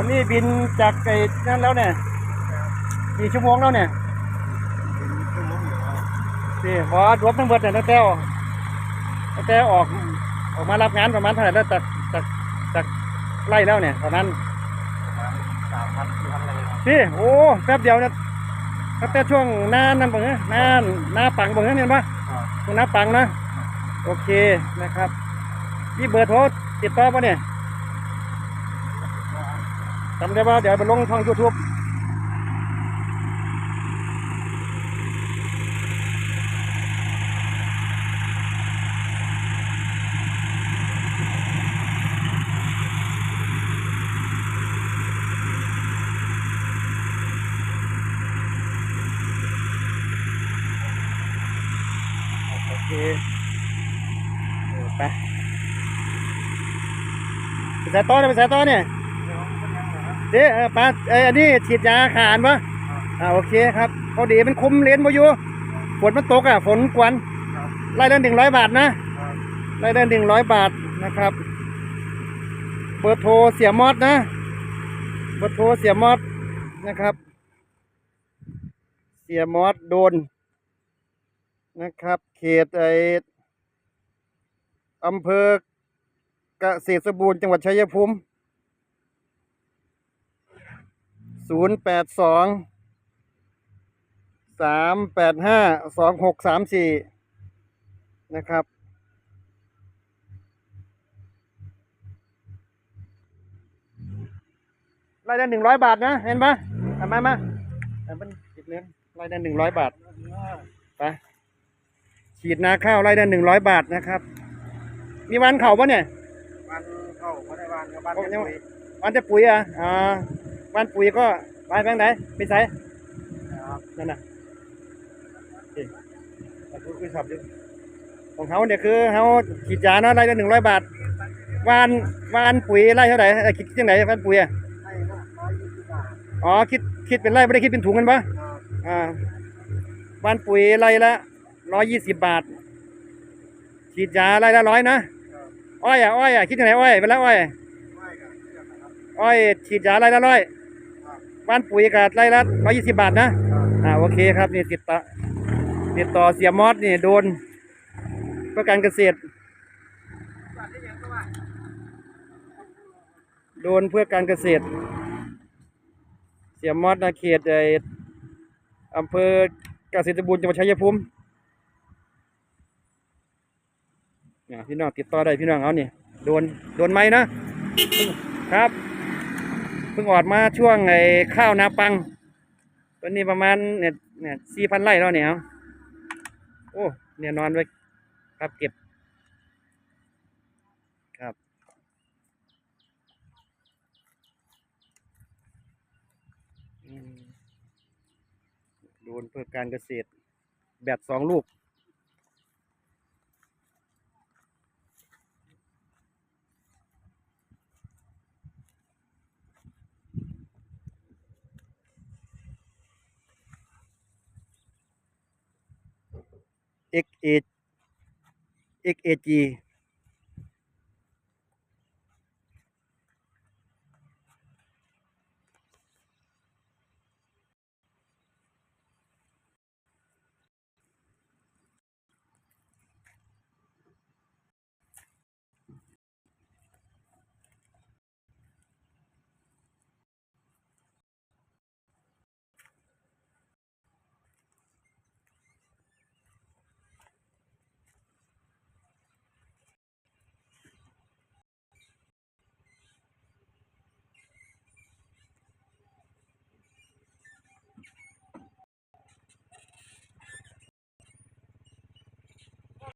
อนนี้บินจากไอ้นั่นแล้วเนี่ยกี่ชั่วโมงแล้วเนี่ยนี่พอรวมทั้งหมดเนี่ยตั้งแต่ออกตั้งแต่ออกออกมารับงานประมาณเท่าไหร่แล้วจากจากจากไล่แล้วเนี่ยประมาณสามพันสี่พันอะไรครับพี่โอ้แป๊บเดียวเนี่ยตั้งแต่ช่วงหน้านั่นเบิ่งนะหน้าหน้าปังเบิ่งนะเห็นปะคุณน้าปังนะโอเคนะครับนี่เบอร์โทรติดต่อปะเนี่ย จำได้ป่ะเดี๋ยวไปลงช่องยูทูบโอเคไปไปใส่ต่อนไปใส่ต่อเนี่ย เด้เออปลาเอออันนี้ฉีดยาขานปะอ่าโอเคครับพอดีมันคุมเลนมาอยู่ฝนมันตกอะฝนกวนไล่ได้หนึ่งร้อยบาทนะไล่ได้หนึ่งร้อยบาทนะครับเบอร์โทรเสียมอดนะเบอร์โทรเสียมอดนะครับ เสียมอดโดนนะครับ เขตไออำเภอเกษตรสมบูรณ์จังหวัดชัยภูมิ ศูนย์แปดสองสามแปดห้าสองหกสามสี่นะครับ รายได้หนึ่งร้อยบาทนะ เห็นปะเอามามาเอาเป็นจิบเนื้อรายได้หนึ่งร้อยบาท ไป ฉีดนาข้าวไร่ได้หนึ่งร้อยบาทนะครับ มีวันเข่าปะเนี่ย วันเข้าพันวันกับบ้านโอ้ยังปุ๋ยวันจะปุ๋ยอะอ่า วันปุ๋ยก็ไปแบงไหนไปใส่นะครับนั่นน่ะนี่เอาคุยคุยสับอยู่ของเขาเนี่ยคือเขาฉีดยาเนาะไร่ละหนึ่งร้อยบาทวานวานปุ๋ยไร่เท่าไหร่เอ้ยคิดยังไงวันปุ๋ยอะให้ลูกร้อยยี่สิบบาทอ๋อคิดคิดเป็นไร่ไม่ได้คิดเป็นถุงกันปะครับอ่าวานปุ๋ยไร่ละร้อยยี่สิบบาทฉีดยาไร่ละร้อยนะครับอ้อยอะอ้อยอะคิดยังไงอ้อยไปแล้วอ้อยไม่กับเพื่อนนะครับอ้อยฉีดยาไร่ละร้อยครั บ้านปุ๋ยกับไร่ละร้อยยี่สิบบาทนะ อ่าโอเคครับนี่ติดต่อติดต่อเสียมอสนี่โดนเพื่อการเกษตร โดนเพื่อการเกษตร เสียมอสนาเขตไออำเภอเกษตรบูรณ์จังหวัดชัยภูมิเนี่ยพี่น้องติดต่อได้พี่น้องเอาเนี่ยโดนโดนไหมนะครับ เพิ่งออกมาช่วงไอ้ข้าวนาปังตอนนี้ประมาณเนี่ยเนี่ยสี่พันไร่แล้วเนี่ยโอ้เนี่ยนอนไว้ครับเก็บครับโดนเพื่อการเกษตรแบตสองลูก ek it ek eti